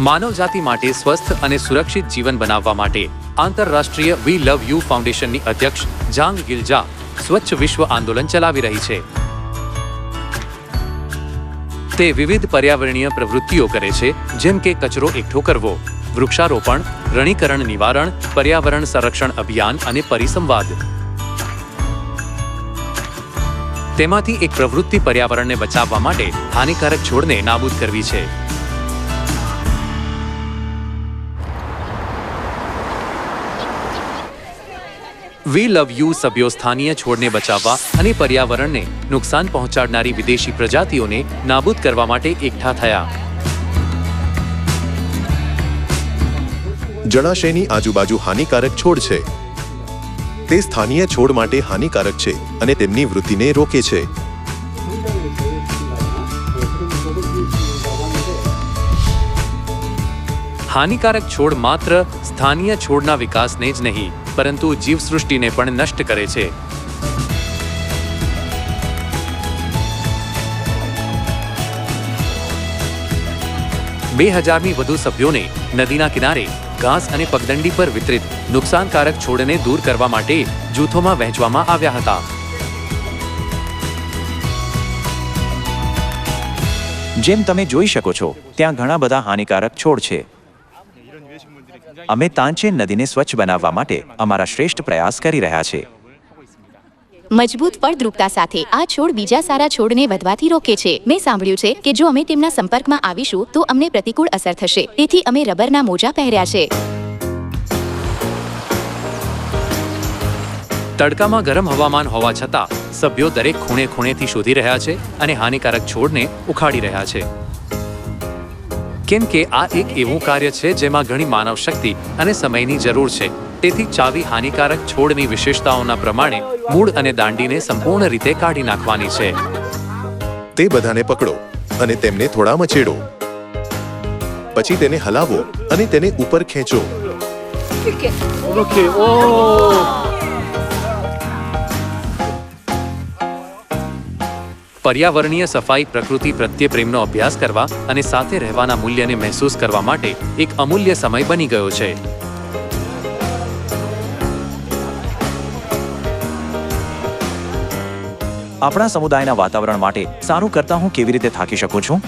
માનવજાતિ માટે સ્વસ્થ અને સુરક્ષિત જીવન બનાવવા માટે આંતરરાષ્ટ્રીય વી લવ યુ ફાઉન્ડેશનની અધ્યક્ષ જાંગ ગિલજા સ્વચ્છ વિશ્વ આંદોલન ચલાવી રહી છે. તે વિવિધ પર્યાવરણીય પ્રવૃત્તિઓ કરે છે, જેમ કે કચરો એકઠો કરવો, વૃક્ષારોપણ, રણીકરણ નિવારણ, પર્યાવરણ સંરક્ષણ અભિયાન અને પરિસંવાદ. તેમાંથી એક પ્રવૃત્તિ પર્યાવરણને બચાવવા માટે હાનિકારક છોડને નાબૂદ કરવી છે. વી લવ યુ સભ્યો સ્થાનીય છોડને બચાવવા અને પર્યાવરણને નુકસાન પહોંચાડનારી વિદેશી પ્રજાતિઓને નાબૂદ કરવા માટે એકઠા થયા. જળાશયની આજુબાજુ હાનિકારક છોડ છે. તે સ્થાનીય છોડ માટે હાનિકારક છે અને તેમની વૃદ્ધિને રોકે છે. હાનિકારક છોડ માત્ર સ્થાનીય છોડના વિકાસને જ નહીં પરંતુ જીવસૃષ્ટિને પણ નષ્ટ કરે છે. બે હજારની વધુ સભ્યોને નદીના કિનારે ઘાસ અને પગદંડી પર વિતરિત નુકસાનકારક છોડને દૂર કરવા માટે જૂથોમાં વહેંચવામાં આવ્યા હતા. જેમ તમે જોઈ શકો છો, ત્યાં ઘણા બધા હાનિકારક છોડ છે. અમે તાંચેન નદીને સ્વચ્છ બનાવવા માટે અમારા શ્રેષ્ઠ પ્રયાસ કરી રહ્યા છે. મજબૂત ફળદ્રુપતા સાથે આ છોડ બીજા સારા છોડને વધવાથી રોકે છે. મેં સાંભળ્યું છે કે જો અમે તેમના સંપર્કમાં આવીશું તો અમને પ્રતિકૂળ અસર થશે. તેથી અમે રબરના મોજા પહેર્યા છે. તડકામાં ગરમ હવામાન હોવા છતાં સભ્યો દરેક ખૂણે ખૂણેથી શોધી રહ્યા છે અને હાનિકારક છોડને ઉખાડી રહ્યા છે. કેમ કે આ એક એવું કાર્ય છે જેમાં ઘણી માનવ શક્તિ અને સમયની જરૂર છે. તેથી ચાવી હાનિકારક છોડની વિશેષતાઓના પ્રમાણે મૂળ અને દાંડીને સંપૂર્ણ રીતે કાઢી નાખવાની છે. તે બધાને પકડો અને તેમને થોડા મચેડો. પછી તેને હલાવો અને તેને ઉપર ખેંચો. પર્યાવરણીય સફાઈ પ્રકૃતિ પ્રત્યે પ્રેમનો અભ્યાસ કરવા અને સાથે રહેવાના મૂલ્યને મહેસૂસ કરવા માટે એક અમૂલ્ય સમય બની ગયો છે. આપણા સમુદાયના વાતાવરણ માટે સારું કરતા હું કેવી રીતે થાકી શકું છું?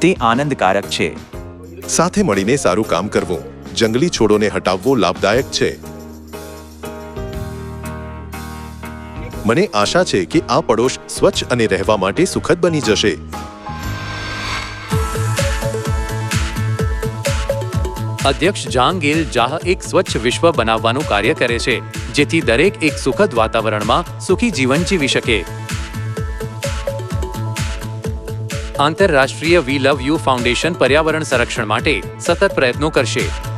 તે આનંદકારક છે. સાથે મળીને સારું કામ કરવું જંગલી છોડોને હટાવવો લાભદાયક છે. મને આશા છે કે આ પડોશ સ્વચ્છ અને રહેવા માટે સુખદ બની જશે. અધ્યક્ષ જાંગીલ જાહ એક સ્વચ્છ વિશ્વ બનાવવાનું કાર્ય કરે છે, જેથી દરેક એક સુખદ વાતાવરણમાં સુખી જીવન જીવી શકે. આંતરરાષ્ટ્રીય વી લવ યુ ફાઉન્ડેશન પર્યાવરણ સંરક્ષણ માટે સતત પ્રયત્નો કરશે.